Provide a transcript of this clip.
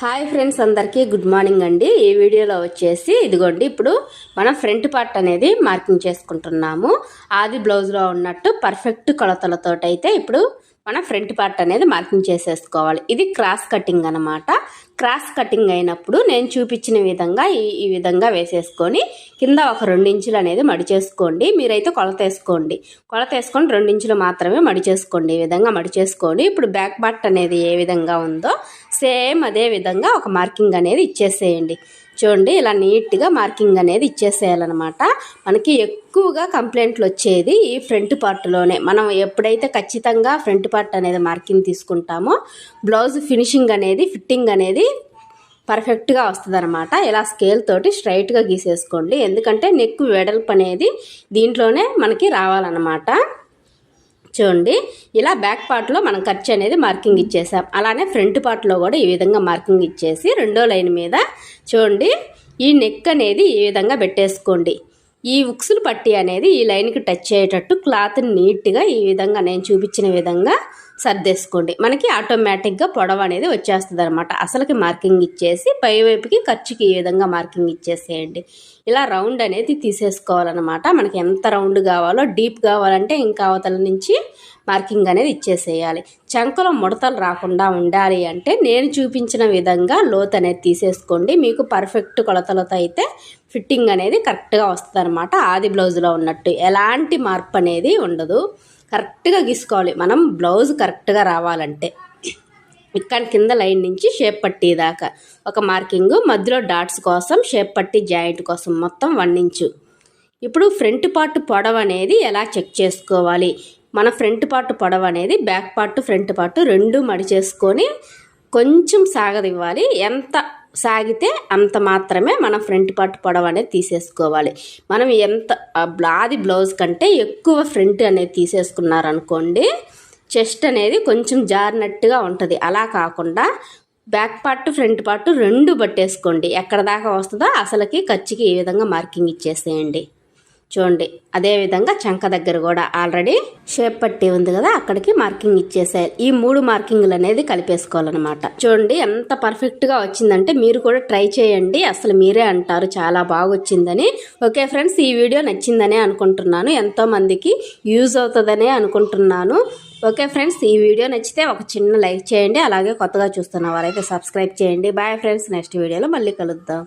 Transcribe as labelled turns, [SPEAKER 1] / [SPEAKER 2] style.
[SPEAKER 1] Hi friends అందరికీ good morning అండి. ఈ వీడియోలో వచ్చేసి ఇదిగోండి ఇప్పుడు మనం ఫ్రంట్ పార్ట్ అనేది మార్కింగ్ చేసుకుంటున్నాము. ఆది బ్లౌజ్లో ఉన్నట్టు పర్ఫెక్ట్ కొలతలతో అయితే ఇప్పుడు మనం ఫ్రంట్ పార్ట్ అనేది మార్కింగ్ చేసేసుకోవాలి. ఇది క్రాస్ కటింగ్ అనమాట క్రాస్ కటింగ్ అయినప్పుడు నేను చూపించిన విధంగా ఈ ఈ విధంగా వేసేసుకొని కింద ఒక రెండించులు అనేది మడిచేసుకోండి మీరైతే కొలత వేసుకోండి. కొలత వేసుకొని రెండించులు మాత్రమే మడి చేసుకోండి. ఈ విధంగా మడిచేసుకోండి ఇప్పుడు బ్యాక్ బట్ అనేది ఏ విధంగా ఉందో సేమ్ అదే విధంగా ఒక మార్కింగ్ అనేది ఇచ్చేసేయండి. చూడండి ఇలా నీట్గా మార్కింగ్ అనేది ఇచ్చేసేయాలన్నమాట. మనకి ఎక్కువగా కంప్లైంట్లు వచ్చేది ఈ ఫ్రంట్ పార్ట్లోనే. మనం ఎప్పుడైతే ఖచ్చితంగా ఫ్రంట్ పార్ట్ అనేది మార్కింగ్ తీసుకుంటామో బ్లౌజ్ ఫినిషింగ్ అనేది ఫిట్టింగ్ అనేది పర్ఫెక్ట్గా వస్తుంది అనమాట ఇలా స్కేల్ తోటి స్ట్రైట్గా గీసేసుకోండి. ఎందుకంటే నెక్ వెడల్పు అనేది దీంట్లోనే మనకి రావాలన్నమాట. చూడండి. ఇలా బ్యాక్ పార్ట్లో మనం ఖర్చు అనేది మార్కింగ్ ఇచ్చేసాం. అలానే ఫ్రంట్ పార్ట్లో కూడా ఈ విధంగా మార్కింగ్ ఇచ్చేసి రెండో లైన్ మీద చూడండి. ఈ నెక్ అనేది ఈ విధంగా పెట్టేసుకోండి. ఈ ఉక్సులు పట్టి అనేది ఈ లైన్కి టచ్ అయ్యేటట్టు క్లాత్ని నీట్గా ఈ విధంగా నేను చూపించిన విధంగా సర్దేసుకోండి. మనకి ఆటోమేటిక్గా పొడవ అనేది వచ్చేస్తుంది అనమాట అసలుకి మార్కింగ్ ఇచ్చేసి పైవైపుకి ఖర్చుకి ఈ విధంగా మార్కింగ్ ఇచ్చేసేయండి. ఇలా రౌండ్ అనేది తీసేసుకోవాలన్నమాట. మనకి ఎంత రౌండ్ కావాలో డీప్ కావాలంటే ఇంకా అవతల నుంచి మార్కింగ్ అనేది ఇచ్చేసేయాలి. చంకలో ముడతలు రాకుండా ఉండాలి అంటే నేను చూపించిన విధంగా లోత్ అనేది తీసేసుకోండి. మీకు పర్ఫెక్ట్ కొలతలతో అయితే ఫిట్టింగ్ అనేది కరెక్ట్గా వస్తుంది అనమాట ఆది బ్లౌజ్లో ఉన్నట్టు. ఎలాంటి మార్పు అనేది ఉండదు. కరెక్ట్గా గీసుకోవాలి. మనం బ్లౌజ్ కరెక్ట్గా రావాలంటే. ఇక్కడ కింద లైన్ నుంచి షేప్ పట్టీ దాకా. ఒక మార్కింగ్ మధ్యలో డాట్స్ కోసం షేప్ పట్టి జాయింట్ కోసం మొత్తం వన్ ఇంచు. ఇప్పుడు ఫ్రంట్ పార్ట్ పొడవు అనేది ఎలా చెక్ చేసుకోవాలి? మన ఫ్రంట్ పార్ట్ పొడవు అనేది బ్యాక్ పార్ట్ ఫ్రంట్ పార్ట్ రెండు మడి చేసుకొని కొంచెం సాగదివ్వాలి ఎంత సాగితే అంత మాత్రమే మనం ఫ్రంట్ పార్ట్ పొడవు అనేది తీసేసుకోవాలి. మనం ఎంత ఆది బ్లౌజ్ కంటే ఎక్కువ ఫ్రంట్ అనేది తీసేసుకున్నారనుకోండి చెస్ట్ అనేది కొంచెం జారినట్టుగా ఉంటుంది. అలా కాకుండా బ్యాక్ పార్ట్ ఫ్రంట్ పార్ట్ రెండు పట్టేసుకోండి. ఎక్కడ దాకా వస్తుందో అసలుకి ఖర్చుకి ఈ విధంగా మార్కింగ్ ఇచ్చేసేయండి. చూడండి అదేవిధంగా చంక దగ్గర కూడా ఆల్రెడీ షేప్ పట్టి ఉంది కదా అక్కడికి మార్కింగ్ ఇచ్చేసాయి ఈ మూడు మార్కింగ్లు అనేది కలిపేసుకోవాలన్నమాట. చూడండి ఎంత పర్ఫెక్ట్గా వచ్చిందంటే మీరు కూడా ట్రై చేయండి. అసలు మీరే అంటారు చాలా బాగా వచ్చిందని. ఓకే ఫ్రెండ్స్ ఈ వీడియో నచ్చిందనే అనుకుంటున్నాను. ఎంతోమందికి యూజ్ అవుతుందనే అనుకుంటున్నాను. ఓకే ఫ్రెండ్స్ ఈ వీడియో నచ్చితే ఒక చిన్న లైక్ చేయండి. అలాగే కొత్తగా చూస్తున్న వారైతే సబ్స్క్రైబ్ చేయండి. బాయ్ ఫ్రెండ్స్ నెక్స్ట్ వీడియోలో మళ్ళీ కలుద్దాం.